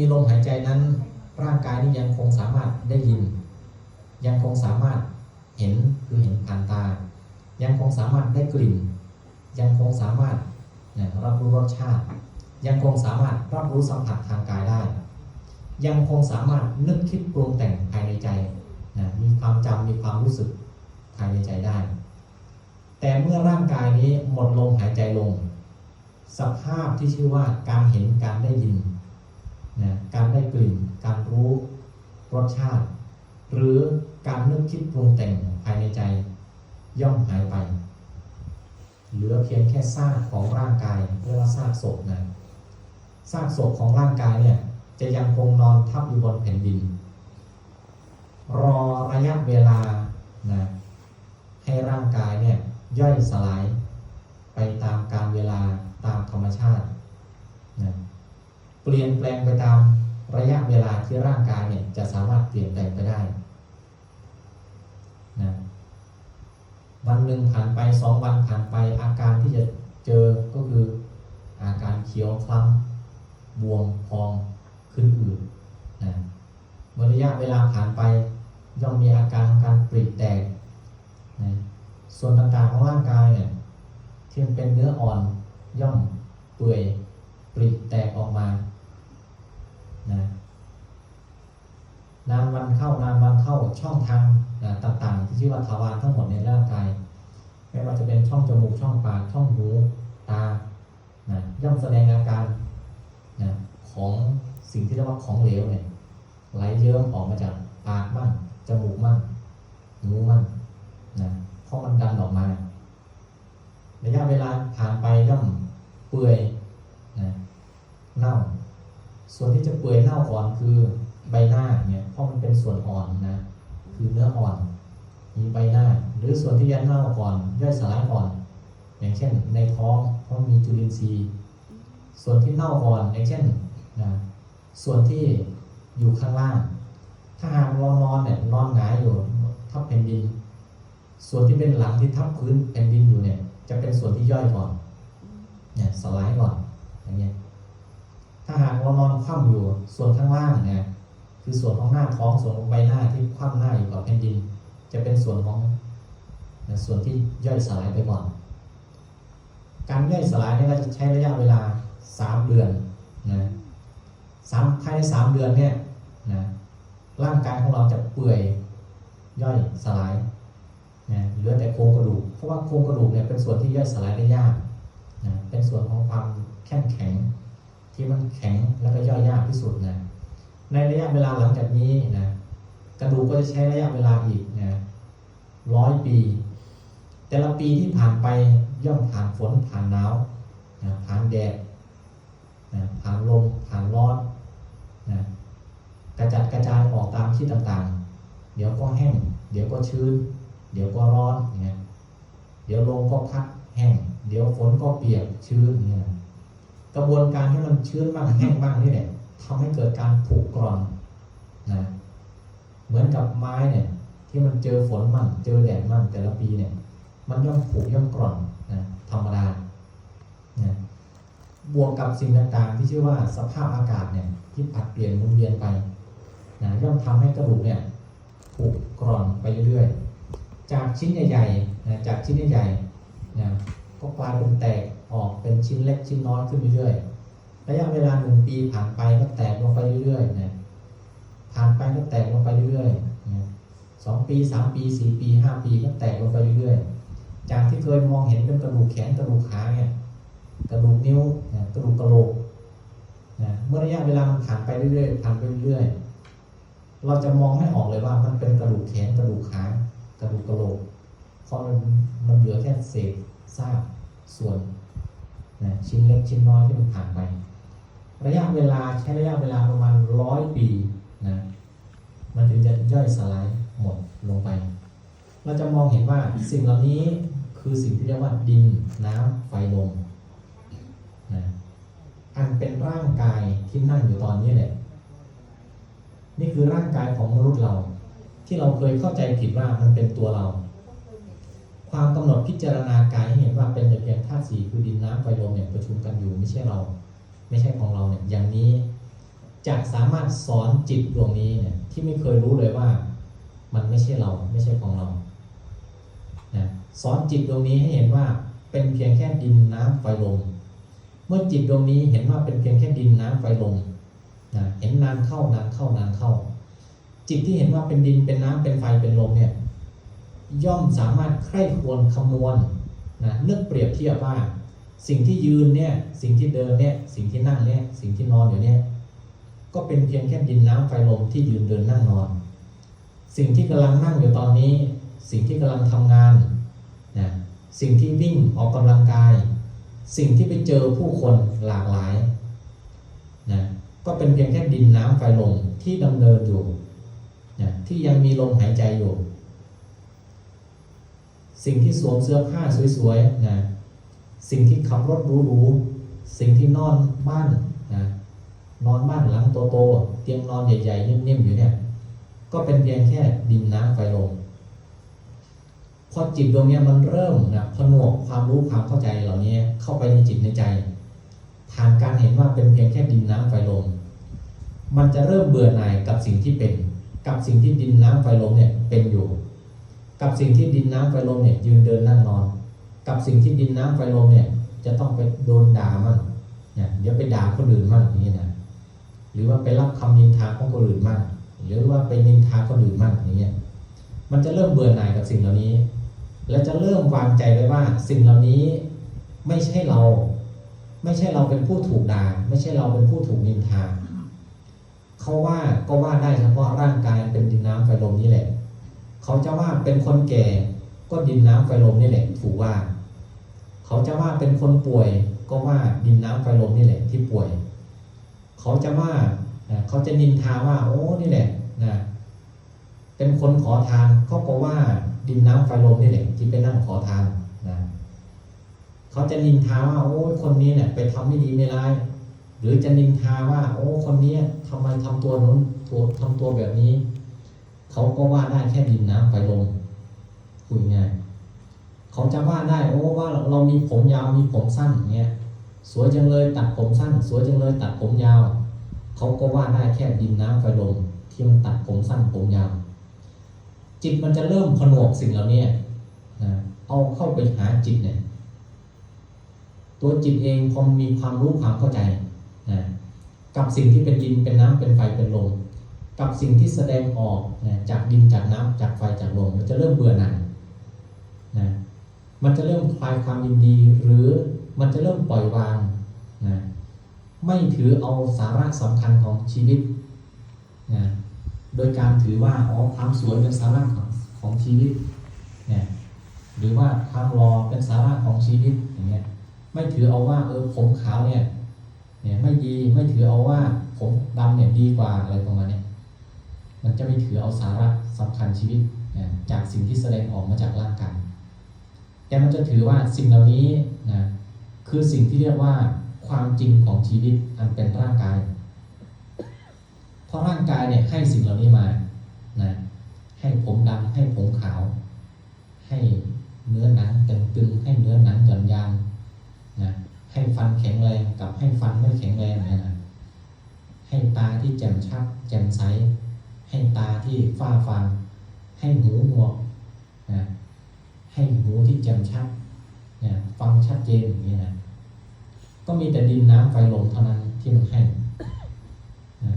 มีลมหายใจนั้น ร่างกายนี้ยังคงสามารถได้ยิน ยังคงสามารถเห็นคือเห็นผ่านตา ยังคงสามารถได้กลิ่น ยังคงสามารถรับรู้รสชาติ ยังคงสามารถรับรู้สัมผัสทางกายได้ ยังคงสามารถนึกคิดปรุงแต่งภายในใจนะมีความจำมีความรู้สึกภายในใจได้ แต่เมื่อร่างกายนี้หมดลมหายใจลง สภาพที่ชื่อว่าการเห็นการได้ยิน กลิ่น การรู้รสชาติ หรือการนึกคิดปรุงแต่งภายในใจ ย่อมหายไป เหลือเพียงแค่ซากของร่างกายเรียกว่าซากศพนะซากศพของร่างกายเนี่ยจะยังคงนอนทับอยู่บนแผ่นดิน รอระยะเวลานะให้ร่างกายเนี่ยย่อยสลายไปตามการเวลาตามธรรมชาตินะเปลี่ยนแปลงไปตาม ระยะเวลาที่ร่างกายเนี่ยจะสามารถเปลี่ยนแปลงไปได้นะวันหนึ่งผ่านไปสองวันผ่านไปอาการที่จะเจอก็คืออาการเขียวคล้ำบวมพองขึ้นอืดนะเมื่อระยะเวลาผ่านไปย่อมมีอาการของการปริแตกนะส่วนต่างๆของร่างกายเนี่ยที่มันเป็นเนื้ออ่อนย่อมเปื่อยปริแตกออกมา นะนานวันเข้านานวันเข้าช่องทางนะต่างๆ ที่ชื่อว่าทวารทั้งหมดในร่างกาย ไม่ว่าจะเป็นช่องจมูกช่องปากช่องหูตานะย่อมแสดงอาการนะของสิ่งที่เรียกว่าของเหลวเนี่ยไหลเยิ้มออกมาจากปากบ้างจมูกบ้างหูบ้างนะเพราะมันดันออกมาระยะเวลาผ่านไปย่อมเปื่อยนะเน่า ส่ วนที่จะเปื่อยเน่าก่อนคือใบหน้าเนี่ยเพราะมันเป็นส่วนอ่อนนะ คือเนื้ออ่อนมีใบหน้า หรือส่วนที่ยันเน่าก่อนย่อยสลายก่อน อย่างเช่น ในท้องเพราะมีจุลินทรีย์ ส่วนที่เน่าก่อนอย่างเช่นนะส่วนที่อยู่ข้างล่าง ถ้าหากเรานอนเนี่ยนอนหงายอยู่ทับแผ่นดิน ส่วนที่เป็นหลังที่ทับพื้นแผ่นดินอยู่เนี่ย จะเป็นส่วนที่ย่อยก่อนเนี่ยสลายก่อนอย่างเงี้ย ถ้าหากเรานอนคว่ำอยู่ส่วนข้างล่างเนี่ยคือส่วนของหน้าท้องส่วนของใบหน้าที่คว่ำหน้าอยู่กับแผ่นดิน จะเป็นส่วนของส่วนที่ย่อยสลายไปก่อน การย่อยสลายเนี่ยก็จะใช้ระยะเวลา 3 เดือนนะสามภายใน3เดือนเนี่ยนะร่างกายของเราจะเปื่อยย่อยสลายนะเหลือแต่โครงกระดูก เพราะว่าโครงกระดูกเนี่ยเป็นส่วนที่ย่อยสลายได้ยากนะเป็นส่วนของความแข็งแข็ง ที่มันแข็งแล้วก็ย่อยยากที่สุดนะในระยะเวลาหลังจากนี้นะกระดูกก็จะใช้ระยะเวลาอีกนะร้อยปี แต่ละปีที่ผ่านไปย่อมผ่านฝนผ่านหนาวนะผ่านแดดนะผ่านลมผ่านร้อนนะกระจัดกระจายออกตามที่ต่างๆ เดี๋ยวก็แห้ง เดี๋ยวก็ชื้น เดี๋ยวก็ร้อนอย่างเงี้ยเดี๋ยวลมก็พัดแห้ง เดี๋ยวฝนก็เปียกชื้นเนี่ย กระบวนการที่มันชื้นบ้างแห้งบ้างนี่แหละทำให้เกิดการผุกร่อนนะเหมือนกับไม้เนี่ย ที่มันเจอฝนมั่งเจอแดดมั่งแต่ละปีเนี่ย มันย่อมผุย่อมกร่อนนะธรรมดานะบวกกับสิ่งต่างๆ ที่ชื่อว่าสภาพอากาศเนี่ย ที่ผัดเปลี่ยนหมุนเวียนไปนะย่อมทำให้กระดูกเนี่ยผุกร่อนไปเรื่อยๆจากชิ้นใหญ่ๆนะจากชิ้นใหญ่ๆนะก็กลายเป็นแตก ออกเป็นชิ้นเล็กชิ้นน้อยขึ้นเรื่อยๆระยะเวลาหนึ่งปีผ่านไปก็แตกลงไปเรื่อยๆนะผ่านไปก็แตกลงไปเรื่อยๆสองปีสามปีสี่ปีห้าปีก็แตกลงไปเรื่อยๆ จากที่เคยมองเห็นเป็นกระดูกแขนกระดูกขาเนี่ยกระดูกนิ้วนะกระดูกกระโหลกนะเมื่อระยะเวลามันผ่านไปเรื่อยๆผ่านไปเรื่อยๆ เราจะมองไม่ออกเลยว่ามันเป็นกระดูกแขนกระดูกขากระดูกกระโหลกเพราะมันมันเหลือแค่เศษซากส่วน นะชิ้นเล็กชิ้นน้อยที่มันผ่านไป ระยะเวลาใช้ระยะเวลาประมาณร้อยปีนะมันถึงจะย่อยสลายหมดลงไป เราจะมองเห็นว่าสิ่งเหล่านี้คือสิ่งที่เรียกว่าดินน้ำไฟลมนะอันเป็นร่างกายที่นั่งอยู่ตอนนี้แหละนี่คือร่างกายของมนุษย์เรา ที่เราเคยเข้าใจผิดว่ามันเป็นตัวเรา ความกำหนดพิจารณากายให้เห็นว่าเป็นแต่เพียงธาตุสี่คือดินน้ำไฟลมเนี่ยประชุมกันอยู่ไม่ใช่เรา ไม่ใช่ของเราเนี่ยอย่างนี้จะสามารถสอนจิตดวงนี้เนี่ยที่ไม่เคยรู้เลยว่า มันไม่ใช่เราไม่ใช่ของเรานะสอนจิตดวงนี้ให้เห็นว่าเป็นเพียงแค่ดินน้ำไฟลมเมื่อจิตดวงนี้เห็นว่าเป็นเพียงแค่ดินน้ำไฟลมนะเห็นนานเข้านานเข้านานเข้า จิตที่เห็นว่าเป็นดินเป็นน้ำเป็นไฟเป็นลมเนี่ย ย่อมสามารถใคร่ควรคำนวณนะนึกเปรียบเทียบว่า สิ่งที่ยืนเนี่ยสิ่งที่เดินเนี่ยสิ่งที่นั่งเนี่ยสิ่งที่นอนอยู่เนี่ยก็เป็นเพียงแค่ดินน้ำไฟลมที่ยืนเดินนั่งนอน สิ่งที่กำลังนั่งอยู่ตอนนี้ สิ่งที่กำลังทำงานนะสิ่งที่วิ่งออกกำลังกาย สิ่งที่ไปเจอผู้คนหลากหลายนะก็เป็นเพียงแค่ดินน้ำไฟลมที่ดำเนินอยู่นะที่ยังมีลมหายใจอยู่ สิ่งที่สวมเสื้อผ้าสวยๆนะสิ่งที่ขับรถหรูๆสิ่งที่นอนบ้านนะนอนบ้านหลังโตๆเตียงนอนใหญ่ๆนิ่มๆอยู่เนี่ยก็เป็นเพียงแค่ดินน้ำไฟลมพอจิตดวงเนี้ยมันเริ่มนะผนวกความรู้ความเข้าใจเหล่านี้เข้าไปในจิตในใจ ผ่านการเห็นว่าเป็นเพียงแค่ดินน้ำไฟลมมันจะเริ่มเบื่อหน่ายกับสิ่งที่เป็น กับสิ่งที่ดินน้ำไฟลมเนี่ยเป็นอยู่ กับสิ่งที่ดินน้ำไฟลมเนี่ยยืนเดินนั่งนอน กับสิ่งที่ดินน้ำไฟลมเนี่ยจะต้องไปโดนด่ามั่งเนี่ยเดี๋ยวไปด่าคนอื่นมั่งอย่างนี้นะหรือว่าไปรับคำนินทาของคนอื่นมั่งหรือว่าไปนินทาคนอื่นมั่งอย่างเงี้ยมันจะเริ่มเบื่อหน่ายกับสิ่งเหล่านี้ และจะเริ่มวางใจไว้ว่าสิ่งเหล่านี้ไม่ใช่เรา ไม่ใช่เราเป็นผู้ถูกด่า ไม่ใช่เราเป็นผู้ถูกนินทาเขาว่าก็ว่าได้เฉพาะร่างกายเป็นดินน้ำไฟลมนี่แหละ เขาจะว่าเป็นคนแก่ก็ดินน้ำไฟลมนี่แหละถูกว่า เขาจะว่าเป็นคนป่วย ก็ว่าดินน้ำไฟลมนี่แหละที่ป่วย เขาจะว่าเขาจะนินทาว่า โอ้นี่แหละนะเป็นคนขอทานเขาก็ว่าดินน้ำไฟลมนี่แหละที่ไปนั่งขอทานนะเขาจะนินทาว่าโอ้คนนี้เนี่ยไปทำไม่ดีไม่ร้ายหรือจะนินทาว่า โอ้คนนี้ทำไมทำตัวนู้นทำตัวแบบนี้ เขาก็ว่าได้แค่ดินน้ำไฟลมคุยง่ายเขาจะว่าได้โอ้ว่าเรามีผมยาวมีผมสั้นอย่างเงี้ยสวยจังเลยตัดผมสั้น สวยจังเลยตัดผมยาว เขาก็ว่าได้แค่ดินน้ำไฟลมที่มันตัดผมสั้นผมยาว จิตมันจะเริ่มผนวกสิ่งเหล่านี้นะเอาเข้าไปหาจิตเนี่ยตัวจิตเองพอมีความรู้ความเข้าใจนะกับสิ่งที่เป็นดินเป็นน้ำเป็นไฟเป็นลม กับสิ่งที่แสดงออกนะจากดินจากน้ำจากไฟจากลมมันจะเริ่มเบื่อหน่ายนะมันจะเริ่มคลายความยินดี หรือมันจะเริ่มปล่อยวางนะไม่ถือเอาสาระสำคัญของชีวิตนะโดยการถือว่าอ๋อความสวยเป็นสาระของของชีวิตนี่ยหรือว่าความรอเป็นสาระของชีวิตอย่างเงี้ยไม่ถือเอาว่าเออผมขาวเนี่ยเนี่ยไม่ดีไม่ถือเอาว่าผมดำเนี่ยดีกว่าอะไรประมาณเนี้ย มันจะไม่ถือเอาสาระสำคัญชีวิตนะจากสิ่งที่แสดงออกมาจากร่างกายแต่มันจะถือว่าสิ่งเหล่านี้นะคือสิ่งที่เรียกว่าความจริงของชีวิตอันเป็นร่างกาย เพราะร่างกายเนี่ยให้สิ่งเหล่านี้มานะให้ผมดำให้ผมขาว ให้เนื้อหนังตึงๆให้เนื้อหนังหย่อนยานนะให้ฟันแข็งแรงกับให้ฟันไม่แข็งแรงนะให้ตาที่แจ่มชัดแจ่มใส ให้ตาที่ฝ้าฟางให้หูหนวกนะให้หูที่แจ่มชัดนะฟังชัดเจนอย่างนี้นะก็มีแต่ดินน้ำไฟลมเท่านั้นที่มันให้นะ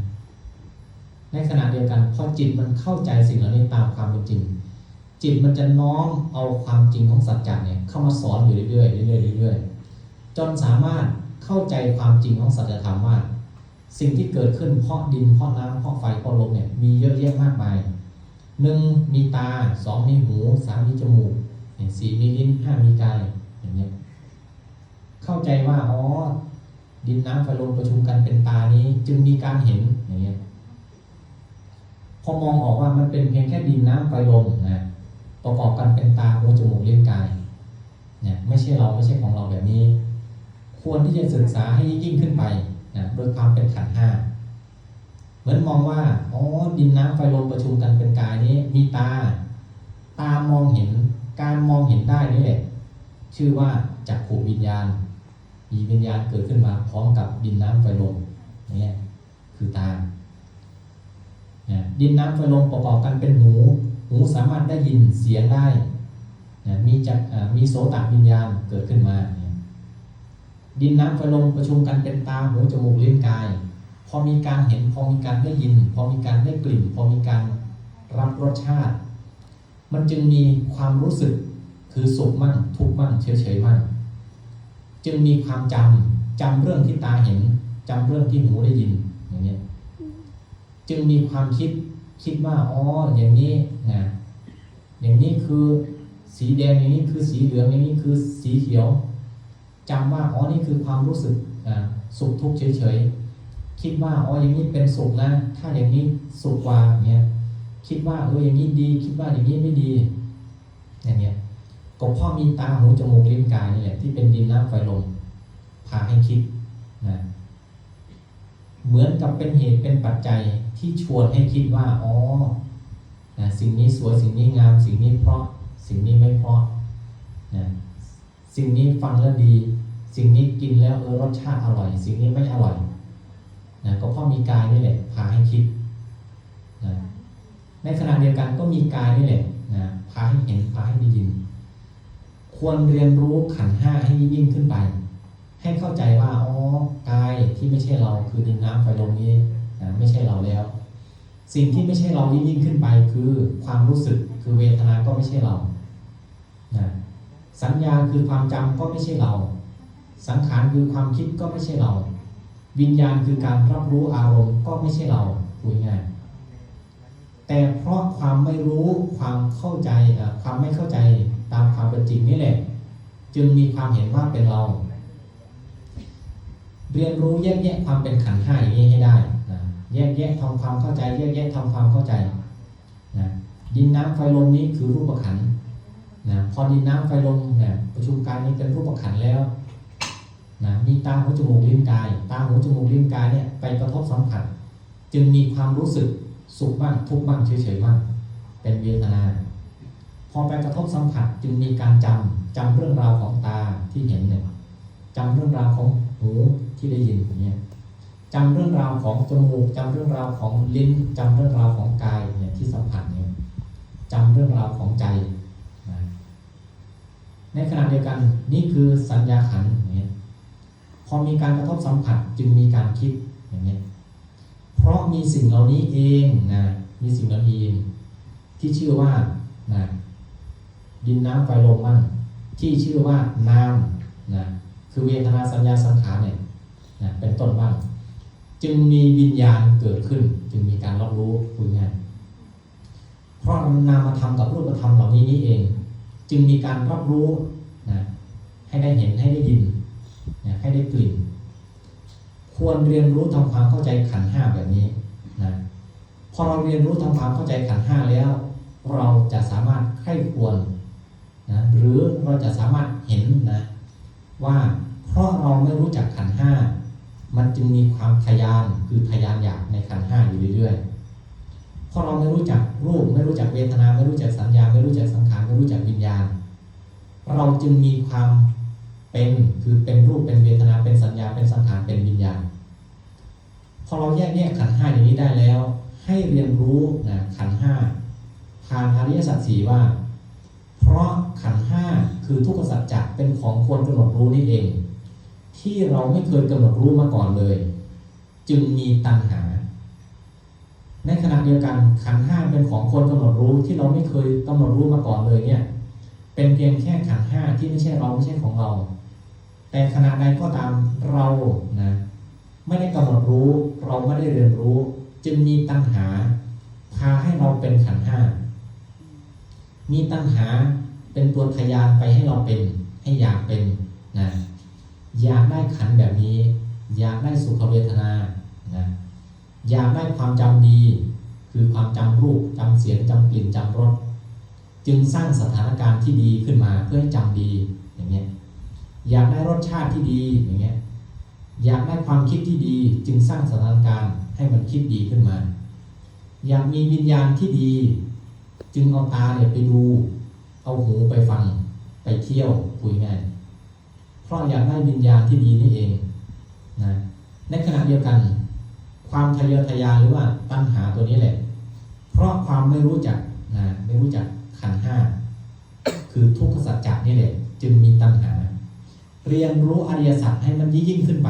ในขณะเดียวกันพอจิตมันเข้าใจสิ่งเหล่านี้ตามความเป็นจริง จิตมันจะน้อมเอาความจริงของสัจจะเนี่ยเข้ามาสอนอยู่เรื่อยๆเรื่อยๆเรื่อยๆจนสามารถเข้าใจความจริงของสัจธรรมว่า สิ่งที่เกิดขึ้นเพราะดินเพราะน้ำเพราะไฟเพราะลมเนี่ยมีเยอะแยะมากมายหนึ่งมีตาสองมีหูสามมีจมูกสี่มีลิ้นห้ามีกายอย่างเงี้ยเข้าใจว่าอ๋อดินน้ำไฟลมประชุมกันเป็นตานี้จึงมีการเห็นอย่างเงี้ยพอมองออกว่ามันเป็นเพียงแค่ดินน้ำไฟลมนะประกอบกันเป็นตาหูจมูกลิ้นกายเนี่ยไม่ใช่เราไม่ใช่ของเราแบบนี้ ควรที่จะศึกษาให้ยิ่งขึ้นไป นะโดยความเป็นขันห้าเหมือนมองว่าอ๋อดินน้ำไฟลมประชุมกันเป็นกายนี้มีตา ตามองเห็นการมองเห็นได้นี่แหละ ชื่อว่าจักขูวิญญาณ มีวิญญาณเกิดขึ้นมาพร้อมกับดินน้ำไฟลมนี่คือตาดินน้ำไฟลมประกอบกันเป็นหู หูสามารถได้ยินเสียงได้มีจักมีโสตวิญญาณเกิดขึ้นมาเดินน้ำไฟลมประชุมกันเป็นตาหูจมูกลิ้นกาย พอมีการเห็นพอมีการได้ยิน พอมีการได้กลิ่น พอมีการรับรสชาติ มันจึงมีความรู้สึกคือสุขมั่งทุกข์มั่งเฉยๆมั่งจึงมีความจำจำเรื่องที่ตาเห็นจำเรื่องที่หูได้ยินอย่างเงี้ยจึงมีความคิดคิดว่าอ๋ออย่างนี้นะอย่างนี้คือสีแดงอย่างนี้คือสีเหลืองอย่างนี้คือสีเขียว จำว่าอ๋อนี่คือความรู้สึกสุขทุกข์เฉยๆคิดว่าอ๋ออย่างนี้เป็นสุขนะถ้าอย่างนี้สุขกว่าอย่างเงี้ยคิดว่าเอออย่างนี้ดี คิดว่าอย่างนี้ไม่ดีอย่างเงี้ยก็พราะมีตาหูจมูกลิ้นกายนี่แหละที่เป็นดินน้ำไฟลมพาให้คิดนะเหมือนกับเป็นเหตุเป็นปัจจัยที่ชวนให้คิดว่าอ๋อนะสิ่งนี้สวยสิ่งนี้งาม สิ่งนี้เพราะสิ่งนี้ไม่เพราะนะ สิ่งนี้ฟังแล้วดี สิ่งนี้กินแล้วเออรสชาติอร่อย สิ่งนี้ไม่อร่อยนะก็เพราะมีกายนี่แหละพาให้คิดนะในขณะเดียวกันก็มีกายนี่แหละนะพาให้เห็นพาให้ได้ยิน ควรเรียนรู้ขันห้าให้ยิ่งขึ้นไป ให้เข้าใจว่าอ๋อกายที่ไม่ใช่เราคือดินน้ำไฟลมนี้นะไม่ใช่เราแล้ว สิ่งที่ไม่ใช่เรายิ่งขึ้นไปคือความรู้สึกคือเวทนาก็ไม่ใช่เรานะ สัญญาคือความจำก็ไม่ใช่เรา สังขารคือความคิดก็ไม่ใช่เรา วิญญาณคือการรับรู้อารมณ์ก็ไม่ใช่เราพูดง่ายแต่เพราะความไม่รู้ความเข้าใจความไม่เข้าใจตามความเป็นจริงนี่แหละ จึงมีความเห็นว่าเป็นเรา เรียนรู้แยกแยะความเป็นขันห้าอย่างนี้ให้ได้นะแยกแยะทำความเข้าใจ แยกแยะทำความเข้าใจนะดินน้ำไฟลมนี้คือรูปขันธ์ นะพอดินน้ำไฟลมเนี่ยประชุมกายนี้เป็นรูปขันแล้วนะมีตาหูจมูกลิ้นกาย ตาหูจมูกลิ้นกายเนี่ยไปกระทบสัมผัส จึงมีความรู้สึกสุขบ้างทุกข์บ้างเฉยๆบ้างเป็นเวทนาพอไปกระทบสัมผัสจึงมีการจำจำเรื่องราวของตาที่เห็นเนี่ยจำเรื่องราวของหูที่ได้ยินเงี้ยจำเรื่องราวของจมูกจำเรื่องราวของลิ้นจำเรื่องราวของกายเนี่ยที่สัมผัสเนี่ยจำเรื่องราวของใจ ในขณะเดียวกันนี่คือสัญญาขันอย่างเงี้ยพอมีการกระทบสัมผัสจึงมีการคิดอย่างเงี้ยเพราะมีสิ่งเหล่านี้เองนะมีสิ่งเหล่านี้เองที่ชื่อว่านะดินน้ำไฟลมมั่งที่ชื่อว่านามนะคือเวทนาสัญญาสังขารเนี่ยนะเป็นต้นบ้างจึงมีวิญญาณเกิดขึ้น จึงมีการรับรู้พูดง่ายเพราะนามธรรมกับรูปธรรมเหล่านี้นี่เอง จึงมีการรับรู้นะให้ได้เห็นให้ได้ยินนะให้ได้กลิ่น ควรเรียนรู้ทำความเข้าใจขันห้าแบบนี้นะพอเราเรียนรู้ทำความเข้าใจขันห้าแล้ว เราจะสามารถใคร่ควรนะหรือเราจะสามารถเห็นนะว่าเพราะเราไม่รู้จักขันห้ามันจึงมีความทยานคือทยานอยากในขันห้าอยู่เรื่อยๆเพราะเราไม่รู้จักรูป ไม่รู้จักเวทนา ไม่รู้จักสัญญา ไม่รู้จักสัง รู้จักวิญญาณ เราจึงมีความเป็นคือเป็นรูปเป็นเวทนาเป็นสัญญาเป็นสังขารเป็นวิญญาณ พอเราแยกแยกขันห้าอย่างนี้ได้แล้ว ให้เรียนรู้นะขันห้าทางอริยสัจสีว่า เพราะขันห้าคือทุกขสัจจะเป็นของควรกำหนดรู้นี่เอง ที่เราไม่เคยกำหนดรู้มาก่อนเลย จึงมีตัณหา ในขณะเดียวกันขันห้าเป็นของควรกำหนดรู้ที่เราไม่เคยกำหนดรู้มาก่อนเลยเนี่ย เป็นเพียงแค่ขันห้าที่ไม่ใช่เราไม่ใช่ของเรา แต่ขณะใดก็ตามเรานะไม่ได้กำหนดรู้เราไม่ได้เรียนรู้ จึงมีตัณหา พาให้เราเป็นขันห้ามีตัณหาเป็นตัวทยานไปให้เราเป็น ให้อยากเป็นนะอยากได้ขันแบบนี้ อยากได้สุขเวทนานะ อยากได้ความจำดี คือความจำรูปจำเสียงจำกลิ่นจำรสจึงสร้างสถานการณ์ที่ดีขึ้นมาเพื่อให้จำดีอย่างเงี้ยอยากได้รสชาติที่ดีอย่างเงี้ยอยากได้ความคิดที่ดีจึงสร้างสถานการณ์ให้มันคิดดีขึ้นมา อยากมีวิญญาณที่ดี จึงเอาตาเนี่ยไปดู เอาหูไปฟังไปเที่ยวคุยงายเพราะอยากได้วิญญาณที่ดีนี่เองนะในขณะเดียวกัน ความทะเยอทะยานหรือว่าตัณหาตัวนี้แหละ เพราะความไม่รู้จักนะไม่รู้จักขันห้าคือทุกขสัจจะนี่แหละ จึงมีตัณหา เรียนรู้อริยสัจให้มันยิ่งขึ้นไป